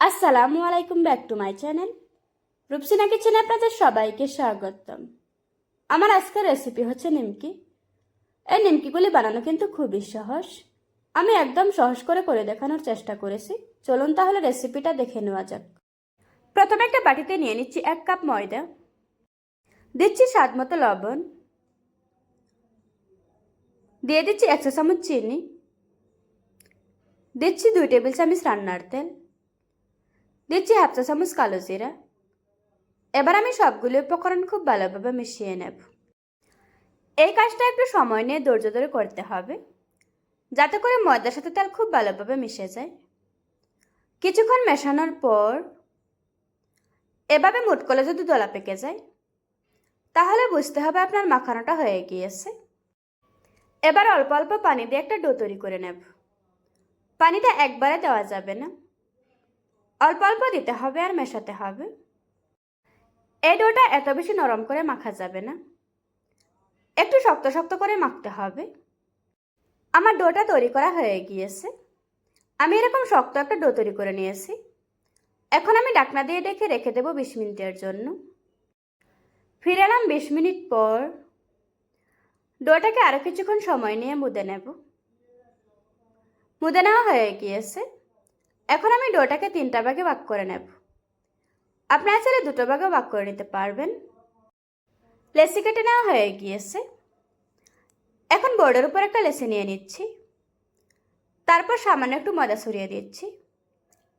আসসালামু আলাইকুম back to my channel. Rupsina কিচেনে আপনাদের সবাইকে স্বাগতম। আমার আজকের রেসিপি হচ্ছে নিমকি। এই নিমকিগুলি বানানো কিন্তু খুবই সহজ। আমি একদম সহজ করে করে দেখানোর চেষ্টা করেছি। চলুন তাহলে রেসিপিটা দেখে নেওয়া যাক। প্রথমে একটা বাটিতে নিয়ে নিচ্ছি এক কাপ ময়দা। দিচ্ছি স্বাদ মতো লবণ। দিয়ে দিচ্ছি একশো চামচ চিনি। দিচ্ছি দুই টেবিল চামচ রান্নার তেল। দিচ্ছি হাফ চা চামচ কালো জিরা এবার আমি সবগুলো উপকরণ খুব ভালোভাবে মিশিয়ে নেব এই কাজটা একটু সময় নিয়ে ধৈর্য ধরে করতে হবে যাতে করে ময়দার সাথে তেল খুব ভালোভাবে মিশে যায় কিছুক্ষণ মেশানোর পর এভাবে মুট করলে যদি দলা পেকে যায় তাহলে বুঝতে হবে আপনার মাখানোটা হয়ে গিয়েছে এবার অল্প অল্প পানি দিয়ে একটা ডো তৈরি করে নেব পানিটা একবারে দেওয়া যাবে না অল্প অল্প দিতে হবে আর মেশাতে হবে। এই ডোটা এত বেশি নরম করে মাখা যাবে না। একটু শক্ত শক্ত করে মাখতে হবে। আমার ডোটা তৈরি করা হয়ে গিয়েছে। আমি এরকম শক্ত একটা ডো তৈরি করে নিয়েছি। এখন আমি ডাকনা দিয়ে ডেকে রেখে দেবো বিশ মিনিটের জন্য। ফিরে এলাম বিশ মিনিট পর। ডোটাকে আরও কিছুক্ষণ সময় নিয়ে মুদে নেব। মুদে নেওয়া হয়ে গিয়েছে। এখন আমি ডোটাকে তিনটা ভাগে ভাগ করে নেব। আপনারা চাইলে দুটো ভাগে ভাগ করে নিতে পারবেন। লেসি কেটে নেওয়া হয়ে গিয়েছে। এখন বোর্ডের উপর একটা লেসি নিয়ে নিচ্ছি। তারপর সামান্য একটু ময়দা সরিয়ে দিচ্ছি।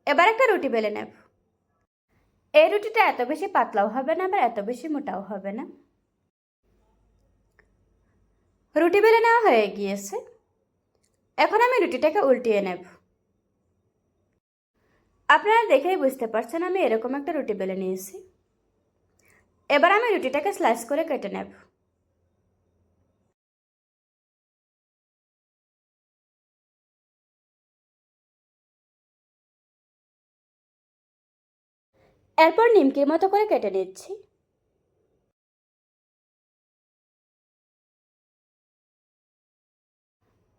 এবার একটা রুটি বেলে নেব। এই রুটিটা এত বেশি পাতলাও হবে না, আবার এত বেশি মোটাও হবে না। রুটি বেলে নেওয়া হয়ে গিয়েছে। এখন আমি রুটিটাকে উল্টিয়ে নেব। আপনারা দেখেই বুঝতে পারছেন আমি এরকম একটা রুটি বেলে নিয়েছি। এবার আমি রুটিটাকে স্লাইস করে কেটে নেব। এরপর নিমকির মতো করে কেটে নিচ্ছি।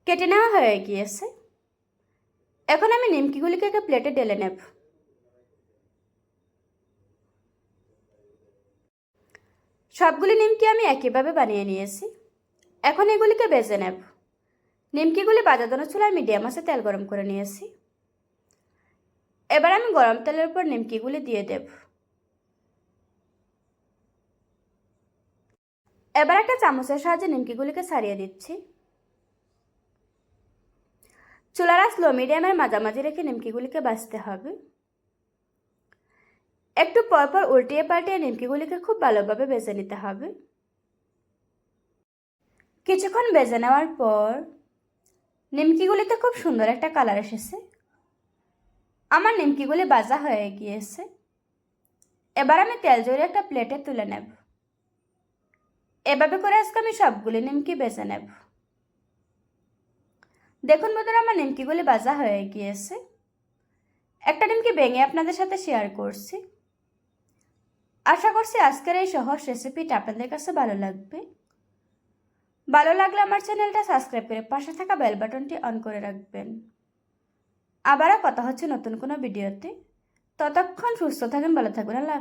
কেটে নেওয়া হয়ে গিয়েছে। এখন আমি নিমকিগুলিকে একটা প্লেটে ঢেলে নেব। সবগুলি নিমকি আমি একইভাবে বানিয়ে নিয়েছি। এখন এগুলিকে বেজে নেব। নিমকিগুলি বাজাদানো চুলায় মিডিয়াম আছে তেল গরম করে নিয়েছি। এবার আমি গরম তেলের উপর নিমকিগুলি দিয়ে দেব। এবার একটা চামচের সাহায্যে নিমকিগুলিকে ছাড়িয়ে দিচ্ছি। চুলারা স্লো মিডিয়ামের মাঝামাঝি রেখে নিমকিগুলিকে বাছতে হবে। একটু পরপর উল্টিয়ে পাল্টিয়ে নিমকিগুলিকে খুব ভালোভাবে বেজে নিতে হবে। কিছুক্ষণ বেজে নেওয়ার পর নিমকিগুলিতে খুব সুন্দর একটা কালার এসেছে। আমার নিমকিগুলি বাজা হয়ে গিয়েছে। এবার আমি তেল জড়িয়ে একটা প্লেটে তুলে নেব। এভাবে করে আজকে আমি সবগুলি নিমকি বেজে নেব। দেখুন বন্ধুরা, আমার নিমকিগুলি বাজা হয়ে গিয়েছে। একটা নিমকি ভেঙে আপনাদের সাথে শেয়ার করছি। আশা করছি আজকের এই সহজ রেসিপিটা আপনাদের কাছে ভালো লাগবে। ভালো লাগলে আমার চ্যানেলটা সাবস্ক্রাইব করে পাশে থাকা বেল বাটনটি অন করে রাখবেন। আবারও কথা হচ্ছে নতুন কোনো ভিডিওতে ততক্ষণ সুস্থ থাকেন, ভালো থাকবেন আল্লাহ।